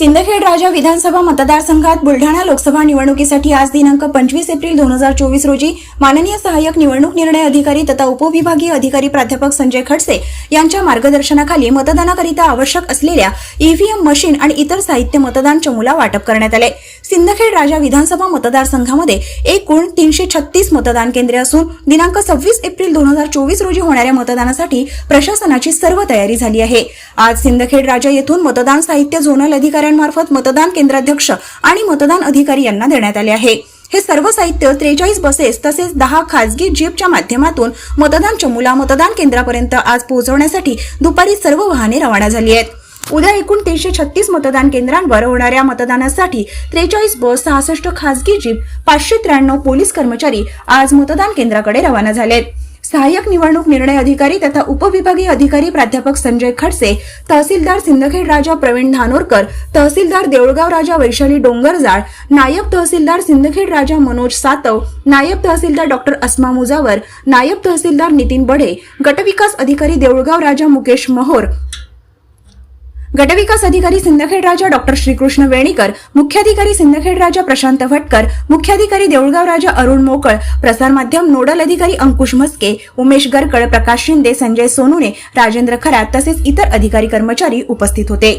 सिंदखेड राजा विधानसभा मतदारसंघात बुलढाणा लोकसभा निवडणुकीसाठी आज दिनांक पंचवीस एप्रिल दोन हजार चोवीस रोजी माननीय सहाय्यक निवडणूक निर्णय अधिकारी तथा उपविभागीय अधिकारी प्राध्यापक संजय खडसे यांच्या मार्गदर्शनाखाली मतदानाकरिता आवश्यक असलेल्या ईव्हीएम मशीन आणि इतर साहित्य मतदान चमूला वाटप करण्यात आले. सिंदखेड राजा विधानसभा मतदारसंघामध्ये एकूण तीनशे छत्तीस मतदान केंद्रे असून दिनांक सव्वीस एप्रिल दोन हजार चोवीस रोजी होणाऱ्या मतदानासाठी प्रशासनाची सर्व तयारी झाली आहे. आज सिंदखेड राजा येथून मतदान साहित्य झोनल अधिकाऱ्यांमार्फत मतदान केंद्राध्यक्ष आणि मतदान अधिकारी यांना देण्यात आले आहे. हे सर्व साहित्य त्रेचाळीस बसेस तसेच दहा खासगी जीपच्या माध्यमातून मतदान चमूला मतदान केंद्रापर्यंत आज पोहोचवण्यासाठी दुपारी सर्व वाहने रवाना झाली आहेत. उद्या एकूण तीनशे छत्तीस मतदान केंद्रांवर होणाऱ्या मतदानासाठी त्रेचाळीस बस सहासष्ट खासगी जीप पाचशे त्र्याण्णव पोलीस कर्मचारी आज मतदान केंद्राकडे रवाना झालेत. सहाय्यक निवडणूक निर्णय अधिकारी तथा उपविभागीय अधिकारी प्राध्यापक संजय खडसे तहसीलदार सिंदखेड राजा प्रवीण धानोरकर तहसीलदार देऊळगाव राजा वैशाली डोंगरजाळ नायब तहसीलदार सिंदखेड राजा मनोज सातव नायब तहसीलदार डॉक्टर अस्मा मुजावर नायब तहसीलदार नितीन बढे गटविकास अधिकारी देऊळगाव राजा मुकेश महोर गटविकास अधिकारी सिंदखेड राजा डॉक्टर श्रीकृष्ण वेणीकर मुख्याधिकारी सिंदखेड राजा प्रशांत भटकर मुख्याधिकारी देऊळगाव राजा अरुण मोकळ प्रसार माध्यम नोडल अधिकारी अंकुश म्हस्के उमेश गरकळ प्रकाश शिंदे संजय सोनुने राजेंद्र खरात तसेच इतर अधिकारी कर्मचारी उपस्थित होते.